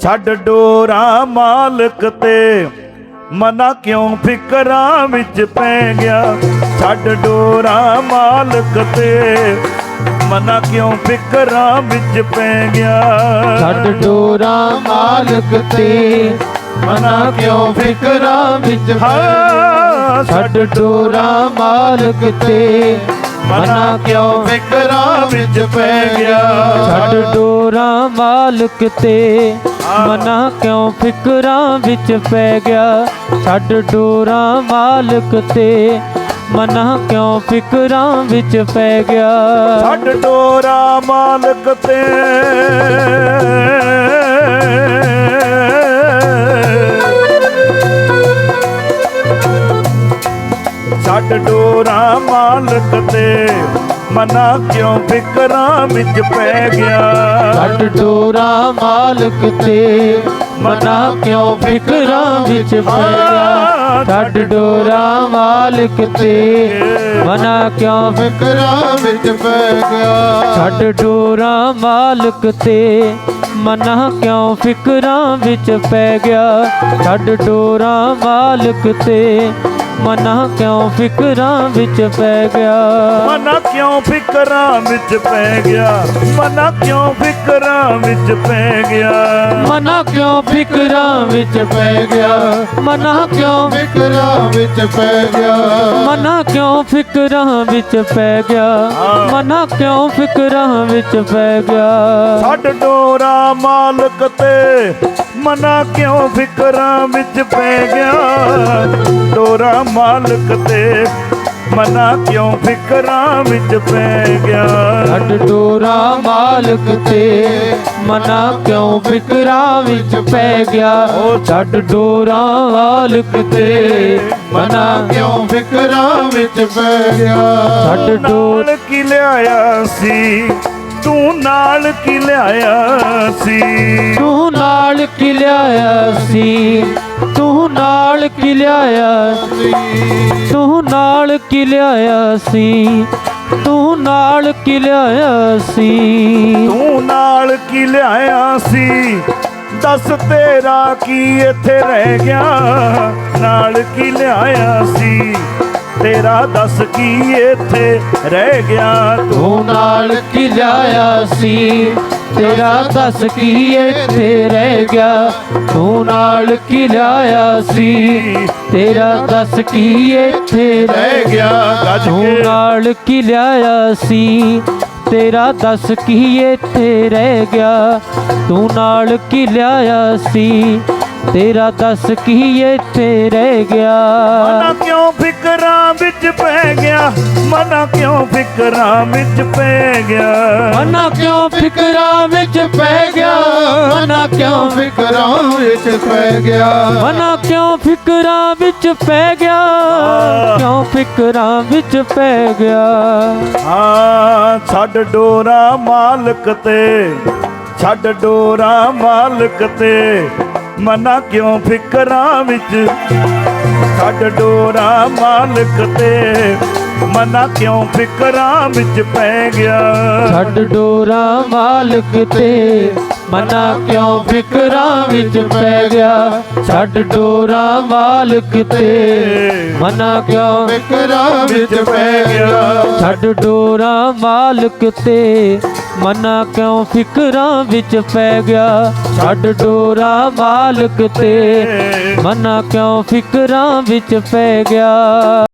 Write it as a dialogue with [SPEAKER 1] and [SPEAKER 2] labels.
[SPEAKER 1] ਛੱਡ ਡੋਰਾ ਮਾਲਕ ਤੇ ਮਨਾ ਕਿਉਂ ਫਿਕਰਾਂ ਵਿੱਚ ਪੈ ਗਿਆ? ਛੱਡ ਡੋਰਾ ਮਾਲਕ ਤੇ ਮਨਾ ਕਿਉਂ ਫਿਕਰਾਂ ਵਿੱਚ ਪੈ ਗਿਆ?
[SPEAKER 2] ਛੱਡ ਡੋਰਾ ਮਾਲਕ ਤੇ ਮਨਾ ਕਿਉਂ ਫਿਕਰਾਂ ਵਿੱਚ ਪੈ
[SPEAKER 1] ਹਾਂ
[SPEAKER 2] ਛੱਡ ਡੋਰਾ ਮਾਲਕ ਤੇ ਮਨਾ ਕਿਉਂ
[SPEAKER 1] ਫਿਕਰਾਂ ਵਿੱਚ ਪੈ ਗਿਆ?
[SPEAKER 2] ਛੱਡ ਡੋਰਾ ਮਾਲਕ ਤੇ ਮਨਾ ਕਿਉਂ ਫਿਕਰਾਂ ਵਿੱਚ ਪੈ ਗਿਆ? ਛੱਡ ਡੋਰਾ ਮਾਲਕ ਤੇ ਮਨਾ ਕਿਉਂ ਫਿਕਰਾਂ ਵਿੱਚ ਪੈ ਗਿਆ?
[SPEAKER 1] ਛੱਡ ਡੋਰਾ ਮਾਲਕ ਤੇ ਮਾਲਕ ਤੇ ਮਨਾ ਕਿਉਂ ਫਿਕਰਾਂ ਵਿੱਚ ਪੈ ਗਿਆ?
[SPEAKER 2] ਛੱਡ ਡੋਰਾ ਮਾਲਕ ਤੇ ਮਨਾ ਕਿਉਂ ਫਿਕਰਾਂ ਵਿੱਚ ਪੈ ਗਿਆ? ਛੱਡ ਡੋਰਾ ਮਾਲਕ ਤੇ ਮਨਾ ਕਿਉਂ
[SPEAKER 3] ਫਿਕਰਾਂ ਵਿੱਚ ਪੈ ਗਿਆ?
[SPEAKER 2] ਛੱਡ ਡੋਰਾ ਮਾਲਕ ਤੇ ਮਨਾ ਕਿਉਂ ਫਿਕਰਾਂ ਵਿੱਚ ਪੈ ਗਿਆ? ਛੱਡ ਡੋਰਾ ਮਾਲਕ ਤੇ ਮਨਾ ਕਿਉਂ ਫਿਕਰਾਂ ਵਿੱਚ ਪੈ ਗਿਆ?
[SPEAKER 1] ਮਨਾ ਕਿਉਂ ਫਿਕਰਾਂ ਵਿੱਚ ਪੈ ਗਿਆ? ਮਨਾ ਕਿਉਂ ਫਿਕਰਾਂ ਵਿੱਚ ਪੈ ਗਿਆ?
[SPEAKER 2] ਮਨਾ ਕਿਉਂ ਫਿਕਰਾਂ ਵਿੱਚ ਪੈ ਗਿਆ? ਮਨਾ ਕਿਉਂ
[SPEAKER 3] ਫਿਕਰਾਂ ਵਿੱਚ ਪੈ ਗਿਆ।
[SPEAKER 2] ਮਨਾ ਕਿਉਂ ਫਿਕਰਾਂ ਵਿੱਚ ਪੈ ਗਿਆ? ਮਨਾ ਕਿਉਂ ਫਿਕਰਾਂ ਵਿੱਚ ਪੈ ਗਿਆ?
[SPEAKER 1] ਛੱਡ ਡੋਰਾ ਮਾਲਕ ਤੇ। ਮਨਾ ਕਿਉਂ ਫਿਕਰਾਂ ਵਿੱਚ ਪੈ ਗਿਆ? ਡੋਰਾ ਮਾਲਕ ਤੇ ਮਨਾ ਕਿਉਂ ਫਿਕਰਾਂ ਵਿੱਚ ਪੈ ਗਿਆ?
[SPEAKER 2] ਛੱਡ ਡੋਰਾ ਮਾਲਕ ਤੇ ਮਨਾ ਕਿਉਂ ਫਿਕਰਾਂ ਵਿੱਚ ਪੈ ਗਿਆ? ਉਹ ਛੱਡ ਡੋਰਾ ਮਾਲਕ ਤੇ ਮਨਾ
[SPEAKER 3] ਕਿਉਂ ਫਿਕਰਾਂ ਵਿੱਚ ਪੈ ਗਿਆ?
[SPEAKER 2] ਛੱਡ ਡੋਰ
[SPEAKER 1] ਕੀ ਲਿਆਇਆ ਸੀ? ਤੂੰ ਨਾਲ ਕੀ ਲਿਆਇਆ ਸੀ?
[SPEAKER 2] ਤੂੰ ਨਾਲ ਕਿ ਲਿਆਇਆ ਸੀ? ਤੂੰ ਨਾਲ ਕਿ ਲਿਆਇਆ ਤੂੰ ਨਾਲ ਕਿ ਲਿਆਇਆ ਸੀ? ਤੂੰ ਨਾਲ ਕਿ ਲਿਆਇਆ ਸੀ?
[SPEAKER 1] ਤੂੰ ਨਾਲ ਕੀ ਲਿਆਇਆ ਸੀ? ਦੱਸ ਤੇਰਾ ਕੀ ਇੱਥੇ ਰਹਿ ਗਿਆ? ਨਾਲ ਕੀ ਲਿਆਇਆ ਸੀ? ਤੇਰਾ ਦੱਸ ਕੀ ਇੱਥੇ ਰਹਿ ਗਿਆ? ਤੂੰ
[SPEAKER 2] ਤੂੰ ਨਾਲ ਕਿ ਲਿਆਇਆ ਸੀ? ਤੇਰਾ ਦੱਸ ਕੀ ਇੱਥੇ ਰਹਿ ਗਿਆ? ਤੂੰ ਨਾਲ ਕਿ ਲਿਆਇਆ ਸੀ? ਤੇਰਾ ਦੱਸ ਕੀ ਇੱਥੇ ਰਹਿ
[SPEAKER 1] ਗਿਆ?
[SPEAKER 2] ਤੂੰ ਨਾਲ ਕੀ ਲਿਆਇਆ ਸੀ? ਤੇਰਾ ਦੱਸ ਕੀ ਇੱਥੇ ਰਹਿ ਗਿਆ? ਤੂੰ ਨਾਲ ਕੀ ਲਿਆਇਆ ਸੀ? ਤੇਰਾ ਦੱਸ ਕੀ ਇੱਥੇ ਰਹਿ ਗਿਆ?
[SPEAKER 1] ਮਨਾ ਕਿਉਂ ਫਿਕਰਾਂ ਵਿੱਚ ਪੈ ਗਿਆ? ਮਨਾ ਕਿਉਂ ਫਿਕਰਾਂ ਵਿੱਚ ਪੈ ਗਿਆ?
[SPEAKER 2] ਮਨਾ ਕਿਉਂ ਫਿਕਰਾਂ ਵਿੱਚ ਪੈ ਗਿਆ? ਮਨਾ ਕਿਉਂ
[SPEAKER 3] ਫਿਕਰਾਂ ਵਿੱਚ ਪੈ ਗਿਆ?
[SPEAKER 2] ਮਨਾ ਕਿਉਂ ਫਿਕਰਾਂ ਵਿੱਚ ਪੈ ਗਿਆ? ਕਿਉਂ ਫਿਕਰਾਂ ਵਿੱਚ ਪੈ ਗਿਆ?
[SPEAKER 1] ਹਾਂ ਛੱਡ ਡੋਰਾ ਮਾਲਕ ਤੇ। ਛੱਡ ਡੋਰਾ ਮਾਲਕ ਤੇ। ਮਨਾ ਕਿਉਂ ਫਿਕਰਾਂ ਵਿੱਚ? ਛੱਡ ਡੋਰਾ ਮਾਲਕ ਤੇ ਮਨਾ ਕਿਉਂ ਫਿਕਰਾਂ ਵਿੱਚ ਪੈ ਗਿਆ?
[SPEAKER 2] ਛੱਡ ਡੋਰਾ ਮਾਲਕ ਤੇ ਮਨਾ ਕਿਉਂ ਫਿਕਰਾਂ ਵਿੱਚ ਪੈ ਗਿਆ? ਛੱਡ ਡੋਰਾ ਮਾਲਕ ਤੇ ਮਨਾ ਕਿਉਂ
[SPEAKER 3] ਫਿਕਰਾਂ ਵਿੱਚ ਪੈ ਗਿਆ?
[SPEAKER 2] ਛੱਡ ਡੋਰਾ ਮਾਲਕ ਤੇ ਮਨਾ ਕਿਉਂ ਫਿਕਰਾਂ ਵਿੱਚ ਪੈ ਗਿਆ? ਛੱਡ ਡੋਰਾ ਮਾਲਕ ਤੇ। ਮਨਾ ਕਿਉਂ ਫਿਕਰਾਂ ਵਿੱਚ ਪੈ ਗਿਆ?